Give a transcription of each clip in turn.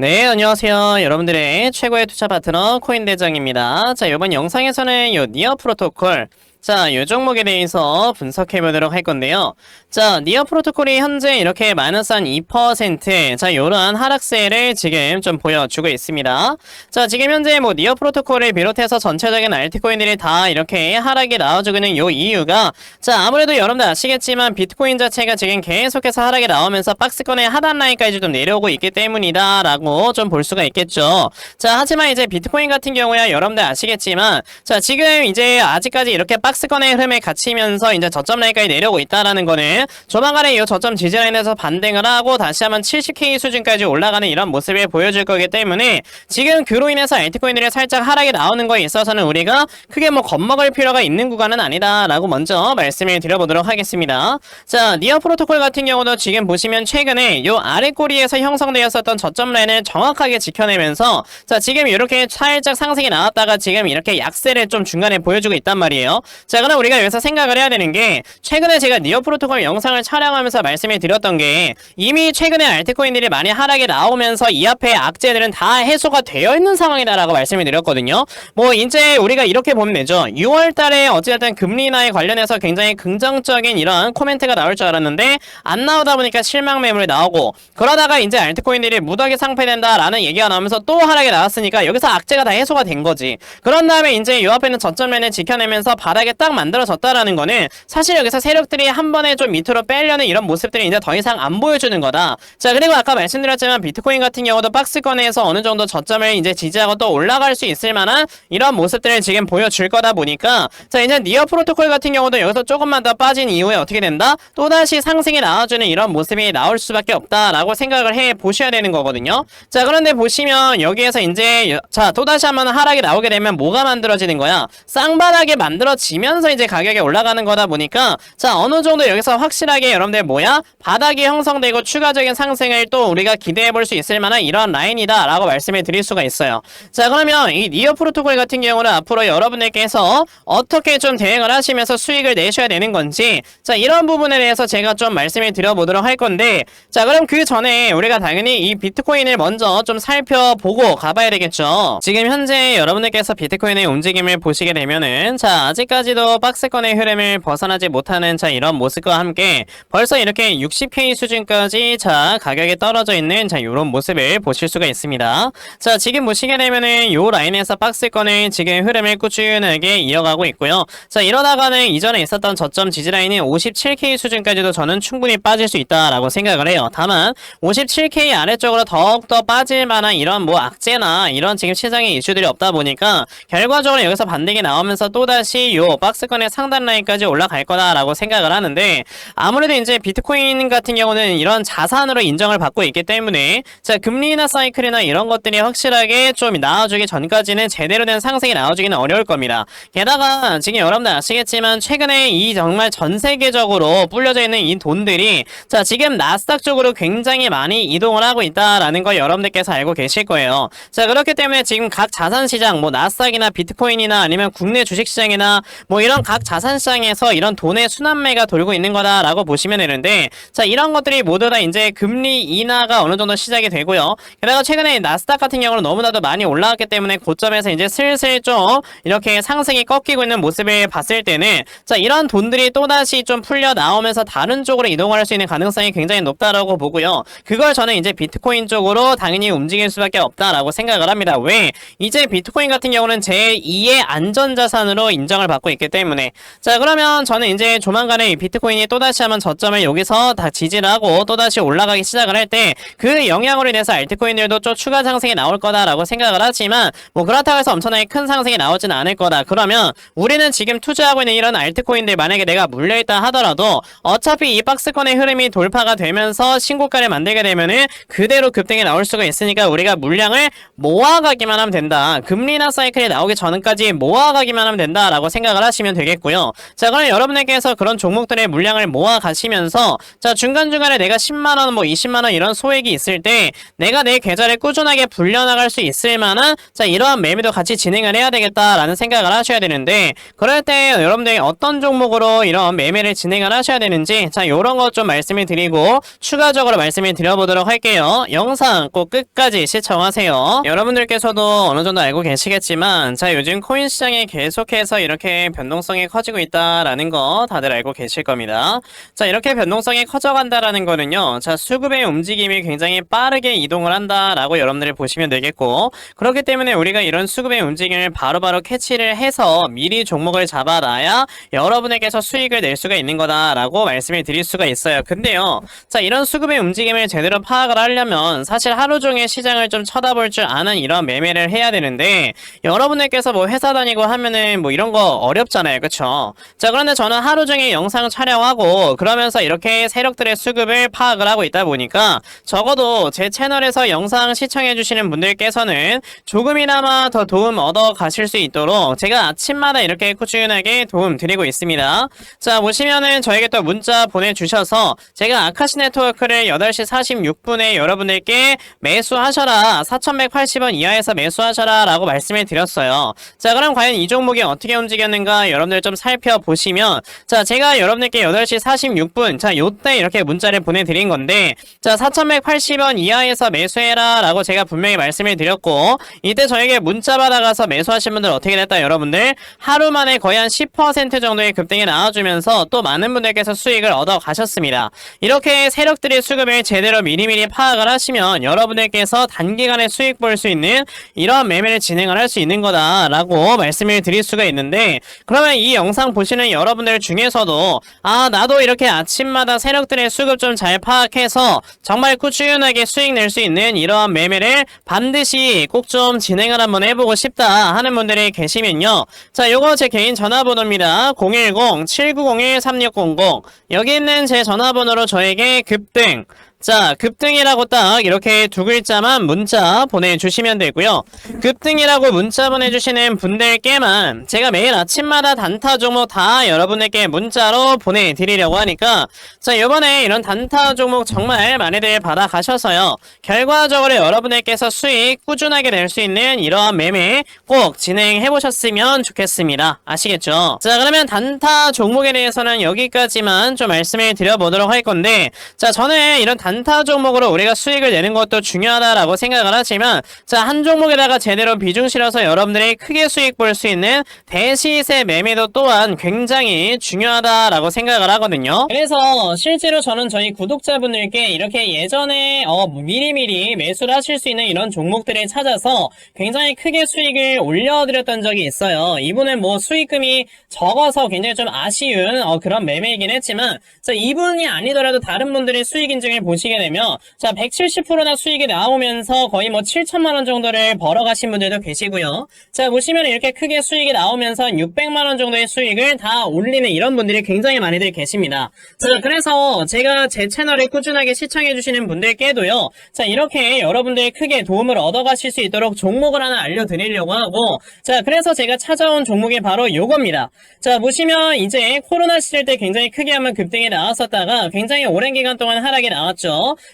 네, 안녕하세요. 여러분들의 최고의 투자 파트너 코인 대장입니다. 자, 이번 영상에서는 요 니어 프로토콜 자, 이 종목에 대해서 분석해 보도록 할 건데요. 자, 니어 프로토콜이 현재 이렇게 마이너스 한 2%, 자, 요런 하락세를 지금 좀 보여주고 있습니다. 자, 지금 현재 뭐 니어 프로토콜을 비롯해서 전체적인 알트코인들이 다 이렇게 하락이 나와주고 있는 요 이유가 자, 아무래도 여러분들 아시겠지만 비트코인 자체가 지금 계속해서 하락이 나오면서 박스권의 하단 라인까지 좀 내려오고 있기 때문이다 라고 좀 볼 수가 있겠죠. 자, 하지만 이제 비트코인 같은 경우야 여러분들 아시겠지만 자, 지금 이제 아직까지 이렇게 박스권의 흐름에 갇히면서 이제 저점 라인까지 내려오고 있다라는 거는 조만간에 이 저점 지지 라인에서 반등을 하고 다시 한번 70K 수준까지 올라가는 이런 모습을 보여줄 거기 때문에 지금 그로 인해서 알트코인들이 살짝 하락이 나오는 거에 있어서는 우리가 크게 뭐 겁먹을 필요가 있는 구간은 아니다라고 먼저 말씀을 드려보도록 하겠습니다. 자, 니어 프로토콜 같은 경우도 지금 보시면 최근에 요 아래 꼬리에서 형성되었었던 저점 라인을 정확하게 지켜내면서 자, 지금 이렇게 살짝 상승이 나왔다가 지금 이렇게 약세를 좀 중간에 보여주고 있단 말이에요. 자, 그럼 우리가 여기서 생각을 해야 되는 게 최근에 제가 니어 프로토콜 영상을 촬영하면서 말씀을 드렸던 게 이미 최근에 알트코인들이 많이 하락이 나오면서 이 앞에 악재들은 다 해소가 되어 있는 상황이다라고 말씀을 드렸거든요. 뭐 이제 우리가 이렇게 보면 되죠. 6월 달에 어찌됐든 금리 인하에 관련해서 굉장히 긍정적인 이런 코멘트가 나올 줄 알았는데 안 나오다 보니까 실망 매물이 나오고 그러다가 이제 알트코인들이 무더기 상패된다라는 얘기가 나오면서 또 하락이 나왔으니까 여기서 악재가 다 해소가 된 거지. 그런 다음에 이제 요 앞에는 저점면을 지켜내면서 바닥에 딱 만들어졌다라는 거는 사실 여기서 세력들이 한 번에 좀 밑으로 빼려는 이런 모습들이 이제 더 이상 안 보여주는 거다. 자 그리고 아까 말씀드렸지만 비트코인 같은 경우도 박스권에서 어느 정도 저점을 이제 지지하고 또 올라갈 수 있을 만한 이런 모습들을 지금 보여줄 거다 보니까 자 이제 니어 프로토콜 같은 경우도 여기서 조금만 더 빠진 이후에 어떻게 된다? 또다시 상승이 나와주는 이런 모습이 나올 수밖에 없다라고 생각을 해 보셔야 되는 거거든요. 자 그런데 보시면 여기에서 이제 여- 자 또다시 한번 하락이 나오게 되면 뭐가 만들어지는 거야? 쌍바닥이 만들어지 면서 이제 가격이 올라가는 거다 보니까 자 어느 정도 여기서 확실하게 여러분들 뭐야? 바닥이 형성되고 추가적인 상승을 또 우리가 기대해 볼 수 있을 만한 이런 라인이다 라고 말씀을 드릴 수가 있어요. 자 그러면 이 니어 프로토콜 같은 경우는 앞으로 여러분들께서 어떻게 좀 대응을 하시면서 수익을 내셔야 되는 건지 자 이런 부분에 대해서 제가 좀 말씀을 드려보도록 할 건데 자 그럼 그 전에 우리가 당연히 이 비트코인을 먼저 좀 살펴보고 가봐야 되겠죠. 지금 현재 여러분들께서 비트코인의 움직임을 보시게 되면은 자 아직까지 도 박스권의 흐름을 벗어나지 못하는 자 이런 모습과 함께 벌써 이렇게 60K 수준까지 자 가격이 떨어져 있는 자 이런 모습을 보실 수가 있습니다. 자 지금 보시게 되면은 요 라인에서 박스권의 지금 흐름을 꾸준하게 이어가고 있고요. 자 이러다가는 이전에 있었던 저점 지지 라인인 57K 수준까지도 저는 충분히 빠질 수 있다라고 생각을 해요. 다만 57K 아래쪽으로 더욱더 빠질 만한 이런 뭐 악재나 이런 지금 시장의 이슈들이 없다 보니까 결과적으로 여기서 반등이 나오면서 또다시 요 박스권의 상단 라인까지 올라갈 거다라고 생각을 하는데 아무래도 이제 비트코인 같은 경우는 이런 자산으로 인정을 받고 있기 때문에 자 금리나 사이클이나 이런 것들이 확실하게 좀 나와주기 전까지는 제대로 된 상승이 나와주기는 어려울 겁니다. 게다가 지금 여러분들 아시겠지만 최근에 이 정말 전 세계적으로 불려져 있는 이 돈들이 자 지금 나스닥 쪽으로 굉장히 많이 이동을 하고 있다라는 걸 여러분들께서 알고 계실 거예요. 자 그렇기 때문에 지금 각 자산 시장 뭐 나스닥이나 비트코인이나 아니면 국내 주식 시장이나 뭐 이런 각 자산 시장에서 이런 돈의 순환매가 돌고 있는 거다라고 보시면 되는데 자 이런 것들이 모두 다 이제 금리 인하가 어느 정도 시작이 되고요. 게다가 최근에 나스닥 같은 경우는 너무나도 많이 올라왔기 때문에 고점에서 이제 슬슬 좀 이렇게 상승이 꺾이고 있는 모습을 봤을 때는 자 이런 돈들이 또다시 좀 풀려 나오면서 다른 쪽으로 이동할 수 있는 가능성이 굉장히 높다라고 보고요. 그걸 저는 이제 비트코인 쪽으로 당연히 움직일 수밖에 없다라고 생각을 합니다. 왜? 이제 비트코인 같은 경우는 제2의 안전자산으로 인정을 받고 있기 때문에 자 그러면 저는 이제 조만간에 이 비트코인이 또다시 한번 저점을 여기서 다 지지를 하고 또다시 올라가기 시작을 할 때 그 영향으로 인해서 알트코인들도 좀 추가 상승이 나올 거다라고 생각을 하지만 뭐 그렇다고 해서 엄청나게 큰 상승이 나오지는 않을 거다. 그러면 우리는 지금 투자하고 있는 이런 알트코인들 만약에 내가 물려있다 하더라도 어차피 이 박스권의 흐름이 돌파가 되면서 신고가를 만들게 되면은 그대로 급등이 나올 수가 있으니까 우리가 물량을 모아가기만 하면 된다. 금리나 사이클이 나오기 전까지 모아가기만 하면 된다라고 생각을 생각을 하시면 되겠고요. 자, 그럼 여러분들께서 그런 종목들의 물량을 모아 가시면서 자, 중간중간에 내가 10만 원, 뭐 20만 원 이런 소액이 있을 때 내가 내 계좌를 꾸준하게 불려나갈 수 있을 만한 자, 이러한 매매도 같이 진행을 해야 되겠다라는 생각을 하셔야 되는데 그럴 때 여러분들이 어떤 종목으로 이런 매매를 진행을 하셔야 되는지 자, 요런 것 좀 말씀을 드리고 추가적으로 말씀을 드려보도록 할게요. 영상 꼭 끝까지 시청하세요. 여러분들께서도 어느 정도 알고 계시겠지만 자, 요즘 코인 시장에 계속해서 이렇게 변동성이 커지고 있다라는 거 다들 알고 계실 겁니다. 자, 이렇게 변동성이 커져간다라는 거는요. 자, 수급의 움직임이 굉장히 빠르게 이동을 한다라고 여러분들이 보시면 되겠고 그렇기 때문에 우리가 이런 수급의 움직임을 바로바로 캐치를 해서 미리 종목을 잡아놔야 여러분에게서 수익을 낼 수가 있는 거다라고 말씀을 드릴 수가 있어요. 근데요. 자, 이런 수급의 움직임을 제대로 파악을 하려면 사실 하루 종일 시장을 좀 쳐다볼 줄 아는 이런 매매를 해야 되는데 여러분들께서 뭐 회사 다니고 하면은 뭐 이런 거 어 렵잖아요. 그쵸? 자, 그런데 저는 하루 종일 영상 촬영하고 그러면서 이렇게 세력들의 수급을 파악을 하고 있다 보니까 적어도 제 채널에서 영상 시청해주시는 분들께서는 조금이나마 더 도움 얻어 가실 수 있도록 제가 아침마다 이렇게 꾸준하게 도움 드리고 있습니다. 자, 보시면은 저에게 또 문자 보내주셔서 제가 아카시 네트워크를 8시 46분에 여러분들께 매수하셔라. 4,180원 이하에서 매수하셔라. 라고 말씀을 드렸어요. 자, 그럼 과연 이 종목이 어떻게 움직였 는가 여러분들 좀 살펴보시면 자, 제가 여러분들께 8시 46분 자, 요때 이렇게 문자를 보내드린 건데 자, 4,180원 이하에서 매수해라. 라고 제가 분명히 말씀을 드렸고 이때 저에게 문자 받아가서 매수하신 분들 어떻게 됐다 여러분들 하루 만에 거의 한 10% 정도의 급등이 나와주면서 또 많은 분들께서 수익을 얻어 가셨습니다. 이렇게 세력들의 수급을 제대로 미리미리 파악을 하시면 여러분들께서 단기간에 수익 볼 수 있는 이러한 매매를 진행을 할 수 있는 거다라고 말씀을 드릴 수가 있는데 그러면 이 영상 보시는 여러분들 중에서도 아 나도 이렇게 아침마다 세력들의 수급 좀 잘 파악해서 정말 꾸준하게 수익 낼 수 있는 이러한 매매를 반드시 꼭 좀 진행을 한번 해보고 싶다 하는 분들이 계시면요. 자 요거 제 개인 전화번호입니다. 010-7901-3600 여기 있는 제 전화번호로 저에게 급등 자, 급등이라고 딱 이렇게 두 글자만 문자 보내주시면 되고요. 급등이라고 문자 보내주시는 분들께만 제가 매일 아침마다 단타 종목 다 여러분에게 문자로 보내드리려고 하니까 자, 이번에 이런 단타 종목 정말 많이들 받아가셔서요. 결과적으로 여러분들께서 수익 꾸준하게 낼 수 있는 이러한 매매 꼭 진행해보셨으면 좋겠습니다. 아시겠죠? 자, 그러면 단타 종목에 대해서는 여기까지만 좀 말씀을 드려보도록 할 건데 자, 저는 이런 단타 종목으로 우리가 수익을 내는 것도 중요하다라고 생각을 하지만 자, 한 종목에다가 제대로 비중 실어서 여러분들이 크게 수익 볼 수 있는 대시세 매매도 또한 굉장히 중요하다라고 생각을 하거든요. 그래서 실제로 저는 저희 구독자분들께 이렇게 예전에 어, 미리미리 매수를 하실 수 있는 이런 종목들을 찾아서 굉장히 크게 수익을 올려드렸던 적이 있어요. 이분은 뭐 수익금이 적어서 굉장히 좀 아쉬운 어, 그런 매매이긴 했지만 자, 이분이 아니더라도 다른 분들의 수익 인증을 보시 게 되면 자 170%나 수익이 나오면서 거의 뭐 7천만 원 정도를 벌어가신 분들도 계시고요. 자 보시면 이렇게 크게 수익이 나오면서 600만 원 정도의 수익을 다 올리는 이런 분들이 굉장히 많이들 계십니다. 자 그래서 제가 제 채널을 꾸준하게 시청해 주시는 분들께도요. 자 이렇게 여러분들이 크게 도움을 얻어가실 수 있도록 종목을 하나 알려드리려고 하고 자 그래서 제가 찾아온 종목이 바로 요겁니다. 자 보시면 이제 코로나 시절 때 굉장히 크게 한번 급등이 나왔었다가 굉장히 오랜 기간 동안 하락이 나왔죠.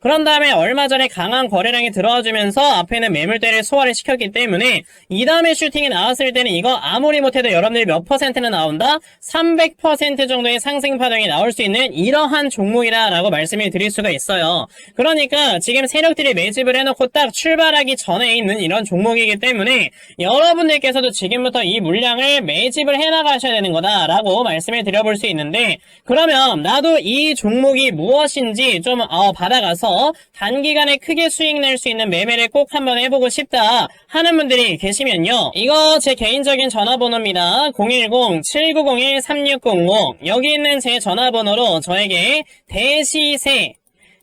그런 다음에 얼마 전에 강한 거래량이 들어와주면서 앞에는 매물대를 소화를 시켰기 때문에 이 다음에 슈팅이 나왔을 때는 이거 아무리 못해도 여러분들이 몇 퍼센트는 나온다? 300% 정도의 상승 파동이 나올 수 있는 이러한 종목이다라고 말씀을 드릴 수가 있어요. 그러니까 지금 세력들이 매집을 해놓고 딱 출발하기 전에 있는 이런 종목이기 때문에 여러분들께서도 지금부터 이 물량을 매집을 해나가셔야 되는 거다라고 말씀을 드려볼 수 있는데 그러면 나도 이 종목이 무엇인지 좀 어, 받아가서 단기간에 크게 수익 낼 수 있는 매매를 꼭 한번 해보고 싶다 하는 분들이 계시면요. 이거 제 개인적인 전화번호입니다. 010-7901-3600 여기 있는 제 전화번호로 저에게 대시세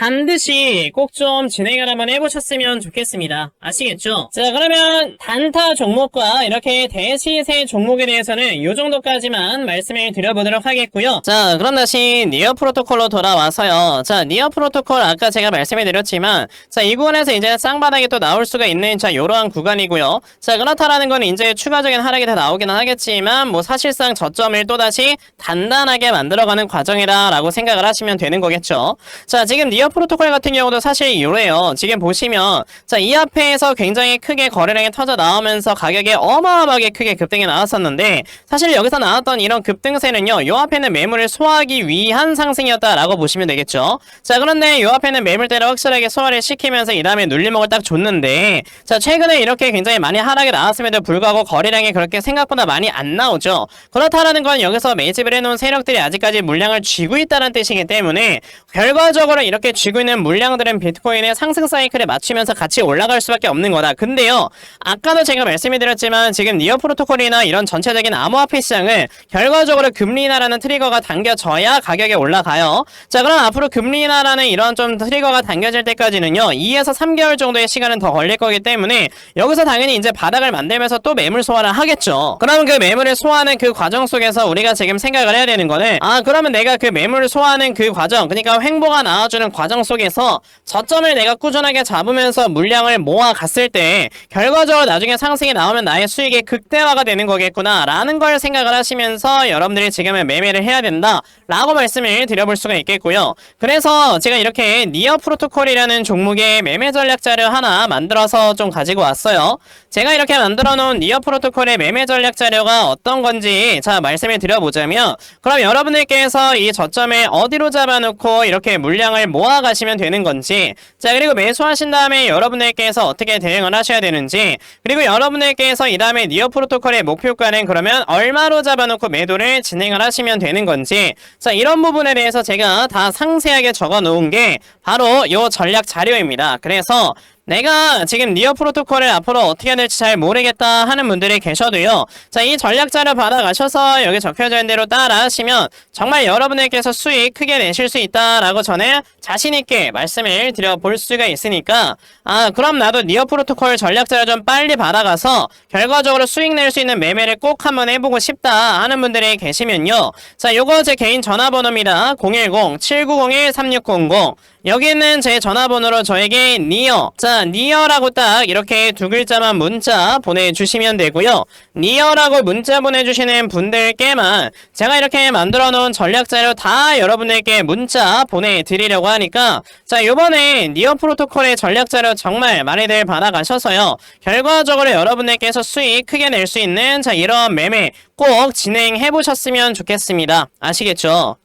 반드시 꼭 좀 진행을 한번 해보셨으면 좋겠습니다. 아시겠죠? 자, 그러면 단타 종목과 이렇게 대시세 종목에 대해서는 이 정도까지만 말씀을 드려보도록 하겠고요. 자, 그럼 다시 니어 프로토콜로 돌아와서요. 자, 니어 프로토콜 아까 제가 말씀을 드렸지만, 자, 이 구간에서 이제 쌍바닥이 또 나올 수가 있는, 자, 이러한 구간이고요. 자, 그렇다라는 건 이제 추가적인 하락이 다 나오기는 하겠지만, 뭐 사실상 저점을 또다시 단단하게 만들어가는 과정이라라고 생각을 하시면 되는 거겠죠. 자, 지금 니어 프로토콜 같은 경우도 사실 이래요. 지금 보시면, 자, 이 앞에서 굉장히 크게 거래량이 터져 나오면서 가격이 어마어마하게 크게 급등이 나왔었는데, 사실 여기서 나왔던 이런 급등세는요, 요 앞에는 매물을 소화하기 위한 상승이었다라고 보시면 되겠죠. 자, 그런데 요 앞에는 매물대를 확실하게 소화를 시키면서 이 다음에 눌림목을 딱 줬는데, 자, 최근에 이렇게 굉장히 많이 하락이 나왔음에도 불구하고 거래량이 그렇게 생각보다 많이 안 나오죠. 그렇다라는 건 여기서 매집을 해놓은 세력들이 아직까지 물량을 쥐고 있다는 뜻이기 때문에, 결과적으로 이렇게 쥐고 있는 물량들은 비트코인의 상승 사이클에 맞추면서 같이 올라갈 수밖에 없는 거다. 근데요, 아까도 제가 말씀을 드렸지만 지금 니어 프로토콜이나 이런 전체적인 암호화폐 시장은 결과적으로 금리 인하라는 트리거가 당겨져야 가격이 올라가요. 자, 그럼 앞으로 금리 인하라는 이런 좀 트리거가 당겨질 때까지는요, 2에서 3개월 정도의 시간은 더 걸릴 거기 때문에 여기서 당연히 이제 바닥을 만들면서 또 매물 소화를 하겠죠. 그러면 그 매물을 소화하는 그 과정 속에서 우리가 지금 생각을 해야 되는 거는 아, 그러면 내가 그 매물을 소화하는 그 과정, 그러니까 횡보가 나와주는 과정 속에서 저점을 내가 꾸준하게 잡으면서 물량을 모아 갔을 때 결과적으로 나중에 상승이 나오면 나의 수익이 극대화가 되는 거겠구나 라는 걸 생각을 하시면서 여러분들이 지금은 매매를 해야 된다 라고 말씀을 드려볼 수가 있겠고요. 그래서 제가 이렇게 니어 프로토콜이라는 종목의 매매 전략 자료 하나 만들어서 좀 가지고 왔어요. 제가 이렇게 만들어 놓은 니어 프로토콜의 매매 전략 자료가 어떤 건지 자 말씀을 드려보자면 그럼 여러분들께서 이 저점을 어디로 잡아놓고 이렇게 물량을 모아 가시면 되는 건지 자 그리고 매수하신 다음에 여러분들께서 어떻게 대응을 하셔야 되는지 그리고 여러분들께서 이 다음에 니어 프로토콜의 목표가는 그러면 얼마로 잡아놓고 매도를 진행을 하시면 되는 건지 자 이런 부분에 대해서 제가 다 상세하게 적어 놓은 게 바로 요 전략 자료입니다. 그래서 내가 지금 니어 프로토콜을 앞으로 어떻게 해야 될지 잘 모르겠다 하는 분들이 계셔도요. 자, 이 전략자를 받아가셔서 여기 적혀져 있는 대로 따라 하시면 정말 여러분들께서 수익 크게 내실 수 있다라고 저는 자신있게 말씀을 드려볼 수가 있으니까 아, 그럼 나도 니어 프로토콜 전략자를 좀 빨리 받아가서 결과적으로 수익 낼 수 있는 매매를 꼭 한번 해보고 싶다 하는 분들이 계시면요. 자, 요거 제 개인 전화번호입니다. 010-7901-3600 여기는 제 전화번호로 저에게 니어. 자 니어라고 딱 이렇게 두 글자만 문자 보내주시면 되고요. 니어라고 문자 보내주시는 분들께만 제가 이렇게 만들어 놓은 전략 자료 다 여러분들께 문자 보내드리려고 하니까 자 요번에 니어 프로토콜의 전략 자료 정말 많이들 받아가셔서요. 결과적으로 여러분들께서 수익 크게 낼 수 있는 자 이런 매매 꼭 진행해 보셨으면 좋겠습니다. 아시겠죠?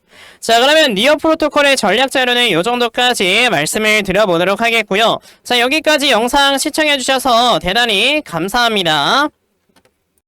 자 그러면 니어 프로토콜의 전략 자료는 이 정도까지 말씀을 드려보도록 하겠고요. 자 여기까지 영상 시청해주셔서 대단히 감사합니다.